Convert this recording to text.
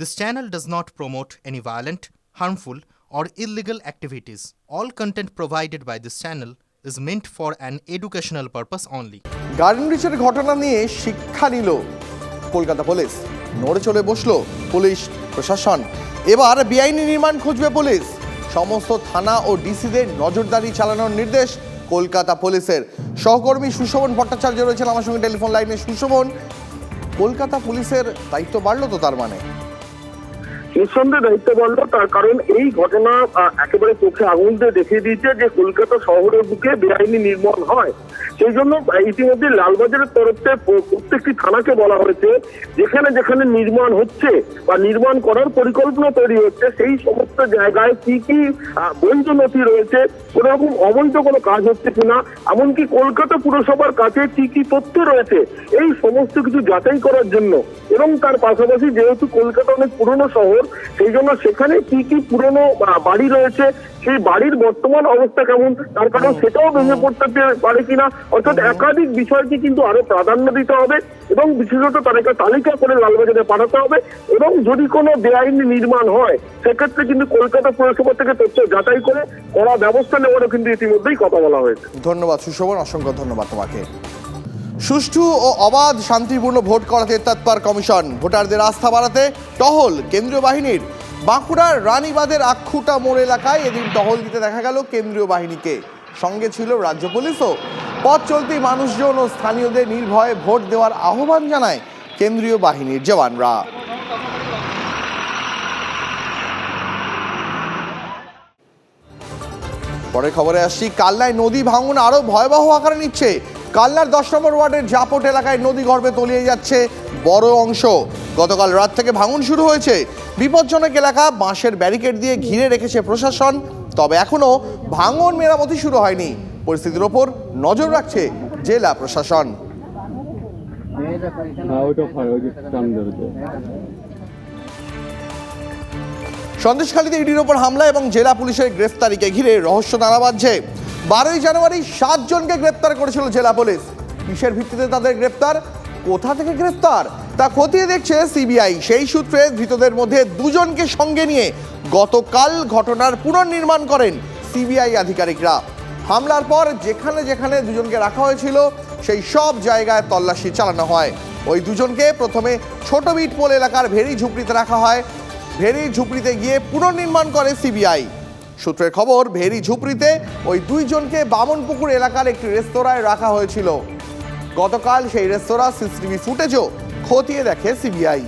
This channel does not promote any violent, harmful, or illegal activities. All content provided by this channel is meant for an educational purpose only. Garden রিচের ঘটনা নিয়ে শিক্ষা নিল Kolkata police. নড়ে চলে বসল police প্রশাসন। এবার বেআইনি নির্মাণ খুঁজবে পুলিশ। সমস্ত থানা ও ডিসিদের নজরদারি চালানোর নির্দেশ কলকাতা পুলিশের। সহকর্মী সুশোভন ভট্টাচার্য রয়েছেন আমার সঙ্গে টেলিফোন লাইনে। সুশোভন কলকাতা পুলিশের দায়িত্ব বাড়লো তো তার মানে? নিঃসন্দেহে দায়িত্ব বাড়লো তার কারণ এই ঘটনা একেবারে চোখে আঙুল দিয়ে দেখিয়ে দিয়েছে যে কলকাতা শহরের বুকে বেআইনি নির্মাণ হয়। সেই জন্য ইতিমধ্যে লালবাজারের তরফে প্রত্যেকটি থানাকে বলা হয়েছে, যেখানে যেখানে নির্মাণ হচ্ছে বা নির্মাণ করার পরিকল্পনা তৈরি হচ্ছে, সেই সমস্ত জায়গায় কি কি বৈধ নথি রয়েছে কোন রকম অবৈধ কোনো কাজ হচ্ছে কিনা, এমনকি কলকাতা পুরসভার কাছে কি কি তথ্য রয়েছে, এই সমস্ত কিছু যাচাই করার জন্য। এবং তার পাশাপাশি যেহেতু কলকাতা অনেক পুরনো শহর সেই জন্য সেখানে কি কি পুরনো বাড়ি রয়েছে, সেই বাড়ির বর্তমান অবস্থা কেমন? তার কারণ সেটাও ভেঙে পড়তে পারে কিনা? অর্থাৎ একাধিক বিষয়কে কিন্তু আরও প্রাধান্য দিতে হবে এবং বিশেষত তাদেরকে তালিকা করে লালবাজারে পাঠাতে হবে এবং যদি কোনো বেআইনি নির্মাণ হয়, সেক্ষেত্রে কিন্তু কলকাতা পুরসভা থেকে তথ্য যাচাই করে কড়া ব্যবস্থা নেওয়ারও কিন্তু ইতিমধ্যেই কথা বলা হয়েছে। ধন্যবাদ, সুশোভন। অসংখ্য ধন্যবাদ তোমাকে। সুষ্ঠু ও অবাধ শান্তিপূর্ণ ভোট করাতে তৎপর কমিশন। ভোটারদের আস্থা বাড়াতে টহল কেন্দ্রীয় বাহিনীর। বাঁকুড়ার রানীবাঁধের আক্ষুটা মোড় এলাকায় এদিন টহল দিতে দেখা গেল কেন্দ্রীয় বাহিনীকে। সঙ্গে ছিল রাজ্য পুলিশও। পথ চলতি মানুষজন ও স্থানীয়দের নির্ভয়ে ভোট দেওয়ার আহ্বান জানায় কেন্দ্রীয় বাহিনীর জওয়ানরা। পরের খবরে আসছি কাল্লায় নদী ভাঙন আরও ভয়াবহ আকারে নিচ্ছে। কালনার দশ নম্বর ওয়ার্ডের জাপট এলাকায় নদী গর্ভে তলিয়ে যাচ্ছে বড় অংশ। গতকাল রাত থেকে ভাঙন শুরু হয়েছে। বিপজ্জনক এলাকা, বাঁশের ব্যারিকেড দিয়ে ঘিরে রেখেছে প্রশাসন, তবে এখনও ভাঙন মেরামতি শুরু হয়নি। পরিস্থিতির ওপর নজর রাখছে জেলা প্রশাসন। সন্দেশখালীতে ইডির ওপর হামলা এবং জেলা পুলিশের গ্রেফতারিকে ঘিরে রহস্য নাড়া বাঁধছে বারোই জানুয়ারি সাতজনকে গ্রেপ্তার করেছিল জেলা পুলিশ। কিসের ভিত্তিতে তাদের গ্রেপ্তার? কোথা থেকে গ্রেপ্তার? তা খতিয়ে দেখছে সিবিআই। সেই সূত্রে ধৃতদের মধ্যে দুজনকে সঙ্গে নিয়ে গতকাল ঘটনার পুনর্নির্মাণ করেন সিবিআই আধিকারিকরা। হামলার পর যেখানে যেখানে দুজনকে রাখা হয়েছিল, সেই সব জায়গায় তল্লাশি চালানো হয়। ওই দুজনকে প্রথমে ছোট বিটপোল এলাকার ভেরি ঝুপড়িতে রাখা হয়। ভেরি ঝুপড়িতে গিয়ে পুনর্নির্মাণ করে সিবিআই। সূত্রের খবর, ভেরি ঝুপড়িতে ওই দুইজনকে বামনপুকুর এলাকার একটি রেস্তোরাঁয় রাখা হয়েছিল। গতকাল সেই রেস্তোরাঁ সিসিটিভি ফুটেজও খতিয়ে দেখে সিবিআই।